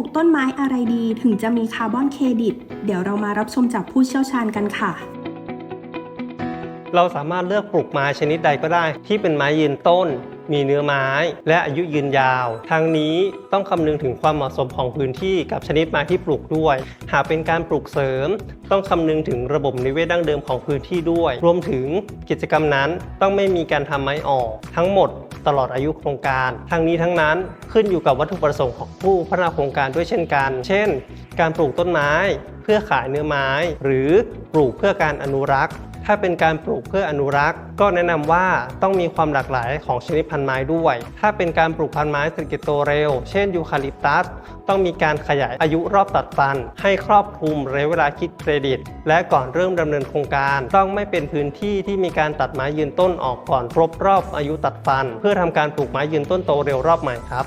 ลูกต้นไม้อะไรดีถึงจะมีคาร์บอนเครดิต เดี๋ยวเรามารับชมจากผู้เชี่ยวชาญกันค่ะ เราสามารถเลือกปลูกไม้ชนิดใดก็ได้ ที่เป็นไม้ยืนต้น มีเนื้อไม้ และอายุยืนยาว ทางนี้ต้องคำนึงถึงความเหมาะสมของพื้นที่กับชนิดไม้ที่ปลูกด้วย หากเป็นการปลูกเสริม ต้องคำนึงถึงระบบนิเวศดั้งเดิมของพื้นที่ด้วย รวมถึงกิจกรรมนั้นต้องไม่มีการทำไม้ออก ทั้งหมดตลอดอายุโครงการทางนี้ทั้งนั้นขึ้นอยู่กับวัตถุประสงค์ของผู้พัฒนาโครงการด้วยเช่นกัน เช่น การปลูกต้นไม้ เพื่อขายเนื้อไม้ หรือปลูกเพื่อการอนุรักษ์ ถ้าเป็นการปลูกเพื่ออนุรักษ์ ก็แนะนำว่าต้องมีความหลากหลายของชนิดพันธุ์ไม้ด้วย ถ้าเป็นการปลูกพันธุ์ไม้เศรษฐกิจโตเร็ว เช่นยูคาลิปตัส ต้องมีการขยายอายุรอบตัดฟัน ให้ครอบคลุมระยะเวลาคิดเครดิต และก่อนเริ่มดำเนินโครงการ ต้องไม่เป็นพื้นที่ที่มีการตัดไม้ยืนต้นออกก่อนครบรอบอายุตัดฟัน เพื่อทำการปลูกไม้ยืนต้นโตเร็วรอบใหม่ครับ